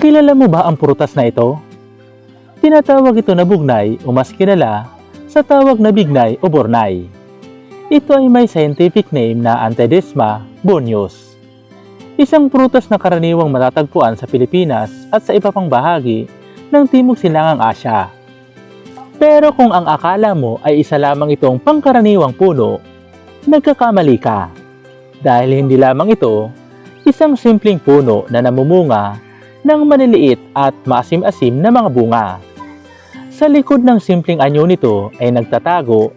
Kilala mo ba ang prutas na ito? Tinatawag ito na bugnay o mas kilala sa tawag na bignay o bornay. Ito ay may scientific name na Antedesma bonius. Isang prutas na karaniwang matatagpuan sa Pilipinas at sa iba pang bahagi ng Timog Silangang Asya. Pero kung ang akala mo ay isa lamang itong pangkaraniwang puno, nagkakamali ka. Dahil hindi lamang ito, isang simpleng puno na namumunga ng maliliit at maasim-asim na mga bunga. Sa likod ng simpleng anyo nito ay nagtatago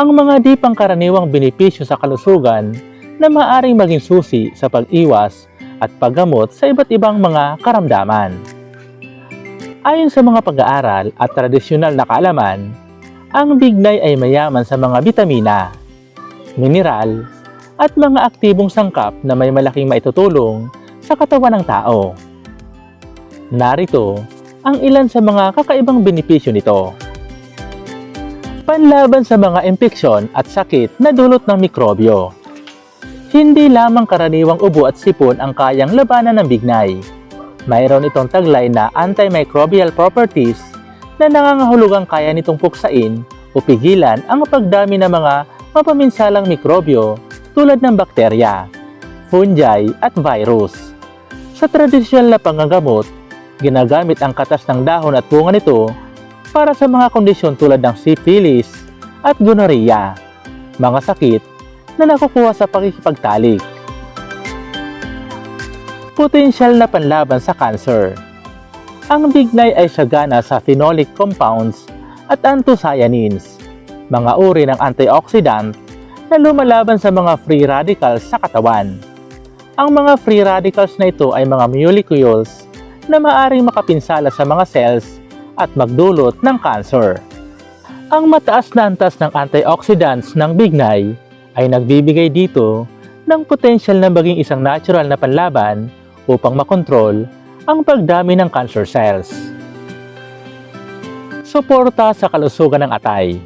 ang mga di pangkaraniwang benepisyo sa kalusugan na maaring maging susi sa pag-iwas at paggamot sa iba't ibang mga karamdaman. Ayon sa mga pag-aaral at tradisyonal na kaalaman, ang bignay ay mayaman sa mga bitamina, mineral, at mga aktibong sangkap na may malaking maitutulong sa katawan ng tao. Narito ang ilan sa mga kakaibang benepisyo nito. Panlaban sa mga impeksyon at sakit na dulot ng mikrobyo. Hindi lamang karaniwang ubo at sipon ang kayang labanan ng bignay. Mayroon itong taglay na antimicrobial properties na nangangahulugang kaya nitong puksain o pigilan ang pagdami ng mga mapaminsalang mikrobyo tulad ng bakterya, fungi at virus. Sa tradisyonal na panggagamot, ginagamit ang katas ng dahon at bunga nito para sa mga kondisyon tulad ng syphilis at gonorrhea, mga sakit na nakukuha sa pakikipagtalik. Potensyal na panlaban sa cancer. Ang bignay ay sagana sa phenolic compounds at anthocyanins, mga uri ng antioxidant na lumalaban sa mga free radicals sa katawan. Ang mga free radicals na ito ay mga molecules na maaring makapinsala sa mga cells at magdulot ng cancer. Ang mataas na antas ng antioxidants ng bignay ay nagbibigay dito ng potensyal na maging isang natural na panlaban upang makontrol ang pagdami ng cancer cells. Suporta sa kalusugan ng atay.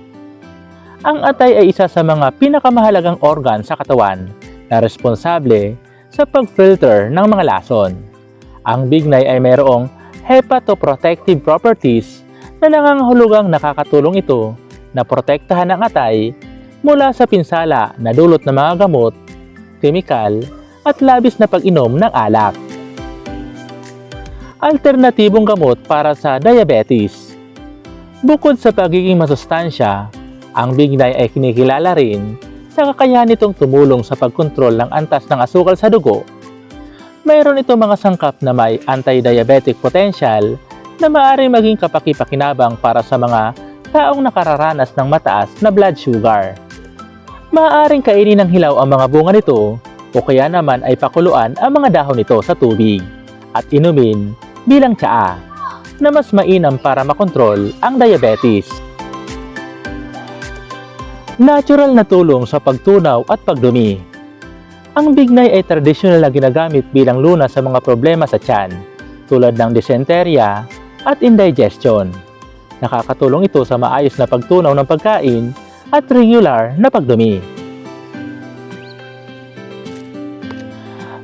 Ang atay ay isa sa mga pinakamahalagang organ sa katawan na responsable sa pag-filter ng mga lason. Ang bignay ay mayroong hepatoprotective properties na nangangahulugang nakakatulong ito na protektahan ang atay mula sa pinsala na dulot ng mga gamot, kemikal, at labis na pag-inom ng alak. Alternatibong gamot para sa diabetes. Bukod sa pagiging masustansya, ang bignay ay kinikilala rin sa kakayahan nitong tumulong sa pagkontrol ng antas ng asukal sa dugo. Mayroon itong mga sangkap na may anti-diabetic potential na maaaring maging kapakipakinabang para sa mga taong nakararanas ng mataas na blood sugar. Maaaring kainin ng hilaw ang mga bunga nito o kaya naman ay pakuluan ang mga dahon nito sa tubig at inumin bilang tsaa na mas mainam para makontrol ang diabetes. Natural na tulong sa pagtunaw at pagdumi. Ang bignay ay tradisyonal na ginagamit bilang luna sa mga problema sa tiyan tulad ng dysenteria at indigestion. Nakakatulong ito sa maayos na pagtunaw ng pagkain at regular na pagdumi.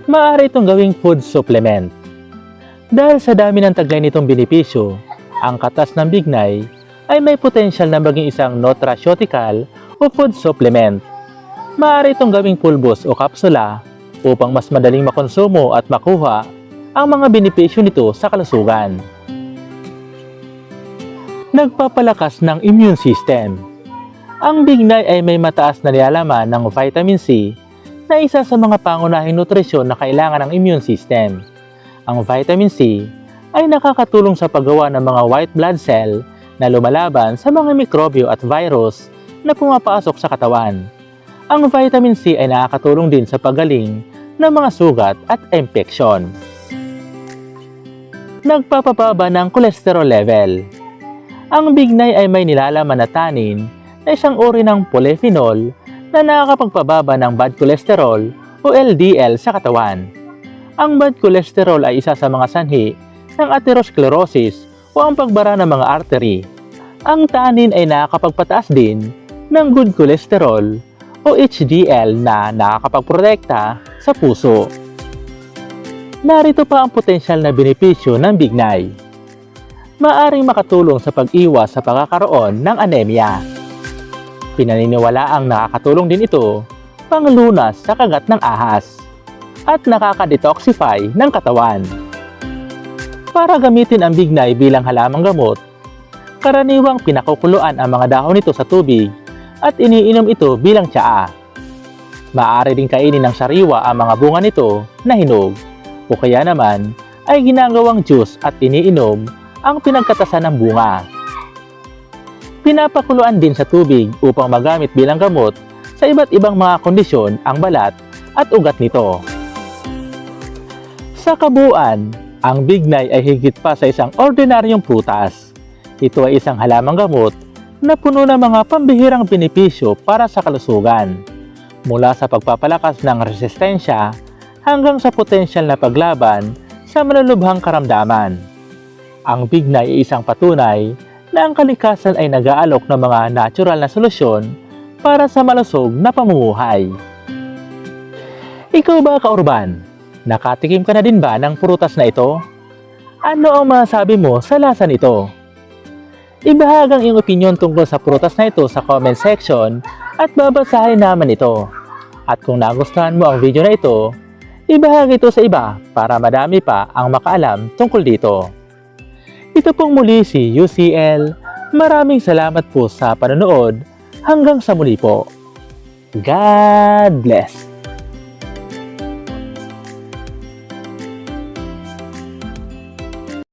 Maaari itong gawing food supplement. Dahil sa dami ng taglay nitong benepisyo, ang katas ng bignay ay may potensyal na maging isang nutraceutical o food supplement. Maaari itong gawing pulbos o kapsula upang mas madaling makonsumo at makuha ang mga benepisyo nito sa kalusugan. Nagpapalakas ng immune system. Ang bignay ay may mataas na nilalaman ng vitamin C na isa sa mga pangunahing nutrisyon na kailangan ng immune system. Ang vitamin C ay nakakatulong sa paggawa ng mga white blood cell na lumalaban sa mga mikrobyo at virus na pumapasok sa katawan. Ang vitamin C ay nakakatulong din sa pagaling ng mga sugat at impeksyon. Nagpapababa ng cholesterol level. Ang bignay ay may nilalaman na tanin na isang uri ng polyphenol na nakakapagpababa ng bad cholesterol o LDL sa katawan. Ang bad cholesterol ay isa sa mga sanhi ng atherosclerosis o ang pagbara ng mga artery. Ang tanin ay nakakapagpataas din ng good cholesterol o HDL na nakakapagprotekta sa puso. narito pa ang potensyal na benepisyo ng bignay. Maaring makatulong sa pag-iwas sa pagkakaroon ng anemia. Pinaniniwala ang nakakatulong din ito panglunas sa kagat ng ahas at nakaka-detoxify ng katawan. Para gamitin ang bignay bilang halamang gamot, karaniwang pinakukuluan ang mga dahon nito sa tubig at iniinom ito bilang tsaa. Maaari din kainin ng sariwa ang mga bunga nito na hinog o kaya naman ay ginagawang juice at iniinom ang pinagkatasan ng bunga. Pinapakuluan din sa tubig upang magamit bilang gamot sa iba't ibang mga kondisyon ang balat at ugat nito. Sa kabuuan, ang bignay ay higit pa sa isang ordinaryong prutas. Ito ay isang halamang gamot na puno ng mga pambihirang benepisyo para sa kalusugan. Mula sa pagpapalakas ng resistensya hanggang sa potensyal na paglaban sa malulubhang karamdaman. Ang bignay ay isang patunay na ang kalikasan ay nag-aalok ng mga natural na solusyon para sa malusog na pamumuhay. Ikaw ba, kaurban? Nakatikim ka na din ba ng prutas na ito? Ano ang masabi mo sa lasa nito? Ibahag ang iyong opinion tungkol sa prutas na ito sa comment section at babasahin naman ito. At kung nagustuhan mo ang video na ito, ibahagi ito sa iba para madami pa ang makaalam tungkol dito. Ito pong muli si UCL. Maraming salamat po sa panonood. Hanggang sa muli po. God bless.